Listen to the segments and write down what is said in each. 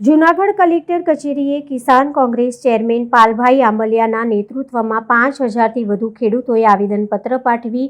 Junagadh collector કચેરીએ કિસાન Congress chairman Palbhai આંબલિયાના નેતૃત્વમાં પાંચ હજારથી વધુ ખેડૂતોએ આવેદનપત્ર પાઠવી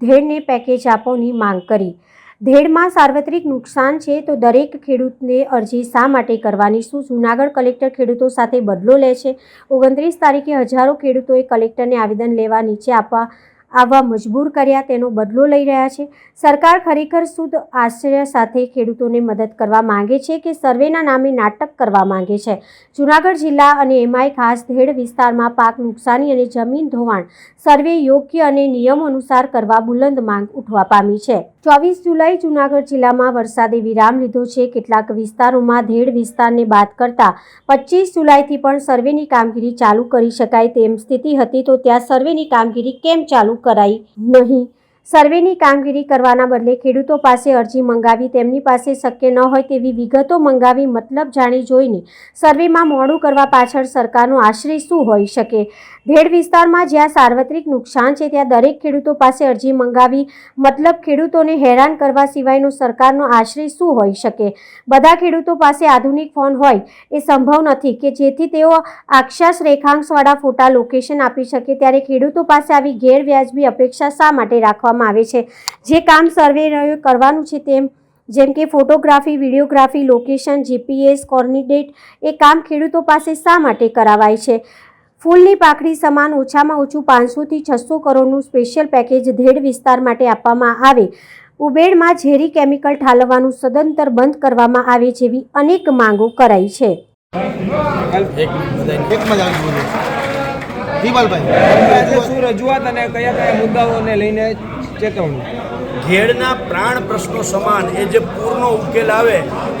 ધેડને પેકેજ આપોની માંગ કરી. ધેડમાં સાર્વત્રિક નુકસાન છે તો દરેક ખેડૂતને અરજી શા માટે કરવાની? શું જૂનાગઢ કલેક્ટર ખેડૂતો સાથે બદલો લે છે? ઓગણત્રીસ તારીખે હજારો ખેડૂતોએ કલેક્ટરને આવેદન લેવા નીચે આપવા આવવા મજબૂર કર્યા તેનો બદલો લઈ રહ્યા છે. સરકાર ખરેખર શુદ્ધ આશ્ચર્ય સાથે ખેડૂતોને મદદ કરવા માંગે છે કે સર્વેના નામે નાટક કરવા માંગે છે? જૂનાગઢ જિલ્લા અને એમાંય ખાસ ધેડ વિસ્તારમાં પાક નુકસાની અને જમીન ધોવાણ સર્વે યોગ્ય અને નિયમ અનુસાર કરવા બુલંદ માંગ ઉઠવા પામી છે. ચોવીસ જુલાઈ જૂનાગઢ જિલ્લામાં વરસાદે વિરામ લીધો છે. કેટલાક વિસ્તારોમાં ધેડ વિસ્તારને બાદ કરતા પચીસ જુલાઈથી પણ સર્વેની કામગીરી ચાલુ કરી શકાય તેમ સ્થિતિ હતી તો ત્યાં સર્વેની કામગીરી કેમ ચાલુ કરાઈ નહીં. સર્વેની કામગીરી કરવાના બદલે ખેડૂતો પાસે અરજી મંગાવી તેમની પાસે શક્ય ન હોય તેવી વિગતો મંગાવી મતલબ જાણી જોઈને સર્વેમાં મોડું કરવા પાછળ સરકારનો આશ્રય શું હોઈ શકે? ધેડ વિસ્તારમાં જ્યાં સાર્વત્રિક નુકસાન છે, ત્યાં દરેક ખેડૂતો પાસે અરજી મંગાવી મતલબ ખેડૂતોને હેરાન કરવા સિવાયનો સરકારનો આશ્રય શું હોઈ શકે? બધા ખેડૂતો પાસે આધુનિક ફોન હોય એ સંભવ નથી કે જેથી તેઓ આક્ષાસ રેખાંશવાળા ફોટા, લોકેશન આપી શકે. ત્યારે ખેડૂતો પાસે આવી ગેરવ્યાજબી અપેક્ષા શા માટે રાખવામાં આવે છે. જે કામ સર્વેયરોએ કરવાનું છે તેમ જેમ કે photography videography location GPS coordinate એ કામ ખેડૂતો પાસે શા માટે કરાવાય છે? ફૂલની પાકડી સમાન ઓછામાં ઓછું પાંચસોથી છસો કરોડનું સ્પેશિયલ પેકેજ ધેડ વિસ્તાર માટે આપવામાં આવે. ઉબેડમાં ઝેરી કેમિકલ ઠાલવવાનું સદંતર બંધ કરવામાં આવે જેવી અનેક માંગો કરાઈ છે. રજૂઆત અને કયા કયા મુદ્દાઓને લઈને ચેતવણી. ઘેડના પ્રાણ પ્રશ્નો સમાન, એ જે પૂરનો ઉકેલ આવે,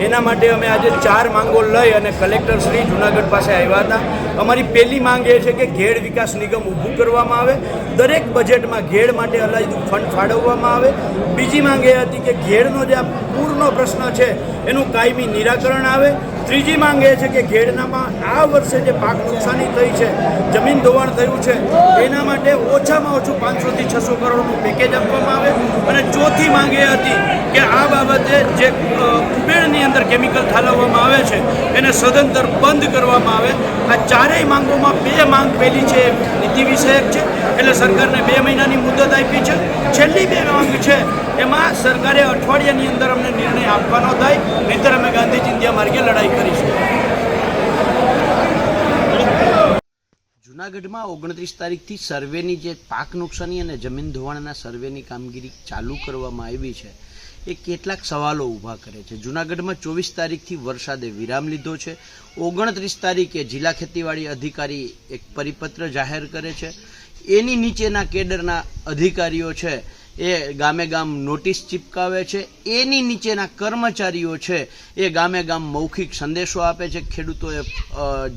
એના માટે અમે આજે ચાર માંગો લઈ અને કલેક્ટર શ્રી જુનાગઢ પાસે આવ્યા હતા. અમારી પહેલી માંગ એ છે કે ઘેડ વિકાસ નિગમ ઊભું કરવામાં આવે. દરેક બજેટમાં ઘેડ માટે અલાયદું ફંડ ફાળવવામાં આવે. બીજી માંગ એ હતી કે ઘેડનો જે આ પૂરનો પ્રશ્ન છે, એનું કાયમી નિરાકરણ આવે. ત્રીજી માંગ એ છે કે ઘેડનામાં આ વર્ષે જે પાક નુકસાની થઈ છે, જમીન ધોવાણ થયું છે, એના માટે ઓછામાં ઓછું પાંચસોથી છસો કરોડનું પેકેજ આપવામાં આવે. અને ચોથી માંગ એ હતી કે આ બાબતે જે કુબેરની અંદર કેમિકલ ઠાલવવામાં આવે છે, એને સદંતર બંધ કરવામાં આવે. આ ચારેય માંગોમાં બે માંગ પહેલી છે નીતિ વિષયક છે. એટલે સરકારને બે મહિનાની મુદત આપી છે. છેલ્લી બે માંગ છે. એમાં સરકારે અઠવાડિયાની અંદર અમને નિર્ણય આપવાનો થાય, નહીતર અમે ગાંધી ચિંધ્યા માર્ગે લડાઈ કરીશું. જુનાગઢમાં ઓગણત્રીસ તારીખથી સર્વેની જે પાક નુકસાની અને જમીન ધોવાણના સર્વેની કામગીરી ચાલુ કરવામાં આવી છે, એ કેટલાક સવાલો ઊભા કરે છે. જુનાગઢમાં ચોવીસ તારીખથી વરસાદે વિરામ લીધો છે. ઓગણત્રીસ તારીખે જિલ્લા ખેતીવાડી અધિકારી એક પરિપત્ર જાહેર કરે છે. એની નીચેના કેડરના અધિકારીઓ છે, એ ગામે ગામ નોટિસ ચિપકાવે છે, એની નીચેના કર્મચારીઓ છે, એ ગામે ગામ મૌખિક સંદેશો આપે છે. ખેડૂતોએ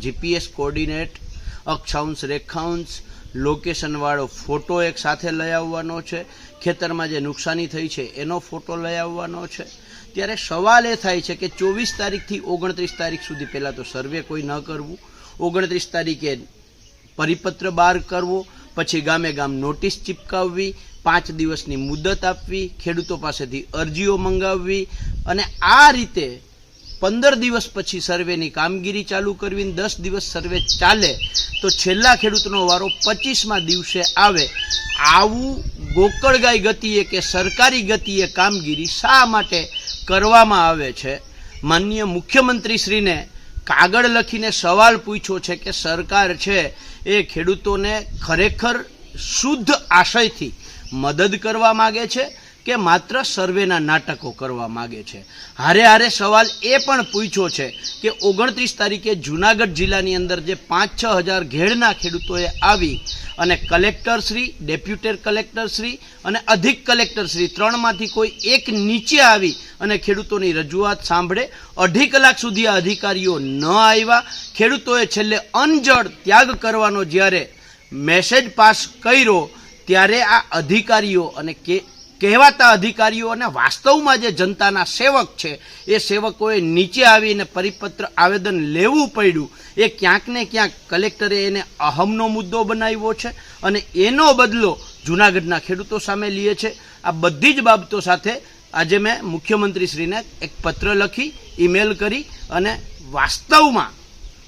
જીપીએસ કોર્ડિનેટ અક્ષાંશ, રેખાંશ લોકેશનવાળો ફોટો એક સાથે લઈ આવવાનો છે. ખેતરમાં જે નુકસાની થઈ છે, એનો ફોટો લઈ આવવાનો છે. ત્યારે સવાલ એ થાય છે કે ચોવીસ તારીખથી ઓગણત્રીસ તારીખ સુધી પહેલાં તો સર્વે કોઈ ન કરવું. ઓગણત્રીસ તારીખે પરિપત્ર બહાર કરવો. પછી ગામે ગામ નોટિસ ચિપકાવવી, પાંચ દિવસની મુદત આપવી, ખેડૂતો પાસેથી અરજીઓ મંગાવવી અને આ રીતે પંદર દિવસ પછી સર્વેની કામગીરી ચાલુ કરવી દસ દિવસ સર્વે ચાલે તો છેલ્લા ખેડૂતનો વારો પચીસમાં દિવસે આવે. આવું ગોકળગાય ગતિએ કે સરકારી ગતિએ કામગીરી શા માટે કરવામાં આવે છે? માનનીય મુખ્યમંત્રીશ્રીને કાગળ લખીને સવાલ પૂછ્યો છે કે સરકાર છે એ ખેડૂતોને ખરેખર શુદ્ધ આશયથી મદદ કરવા માગે છે કે માત્ર સર્વેના નાટકો કરવા માગે છે? હારે હારે સવાલ એ પણ પૂછ્યો છે કે ઓગણત્રીસ તારીખે જુનાગઢ જિલ્લાની અંદર જે પાંચ છ હજાર ઘેડના ખેડૂતોએ આવી અને કલેક્ટરશ્રી ડેપ્યુટેડ કલેક્ટરશ્રી અને અધિક કલેક્ટરશ્રી ત્રણમાંથી કોઈ એક નીચે આવી અને ખેડૂતોની રજૂઆત સાંભળે. અઢી કલાક સુધી આ અધિકારીઓ ન આવ્યા. ખેડૂતોએ છેલ્લે અનજળ ત્યાગ કરવાનો જ્યારે મેસેજ પાસ કર્યો, ત્યારે આ અધિકારીઓ અને કે કહેવાતા અધિકારીઓ અને વાસ્તવમાં જે જનતાના સેવક છે, એ સેવકોએ નીચે આવીને પરિપત્ર આવેદન લેવું પડ્યું. એ ક્યાંક ને ક્યાંક કલેક્ટરે એને અહમનો મુદ્દો બનાવ્યો છે અને એનો બદલો જૂનાગઢના ખેડૂતો સામે લે છે. આ બધી જ બાબતો સાથે આજે મેં મુખ્યમંત્રીશ્રીને એક પત્ર લખી, ઈમેલ કરી અને વાસ્તવમાં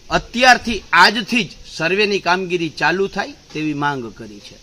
અત્યારથી આજથી જ સર્વેની કામગીરી ચાલુ થાય તેવી માંગ કરી છે.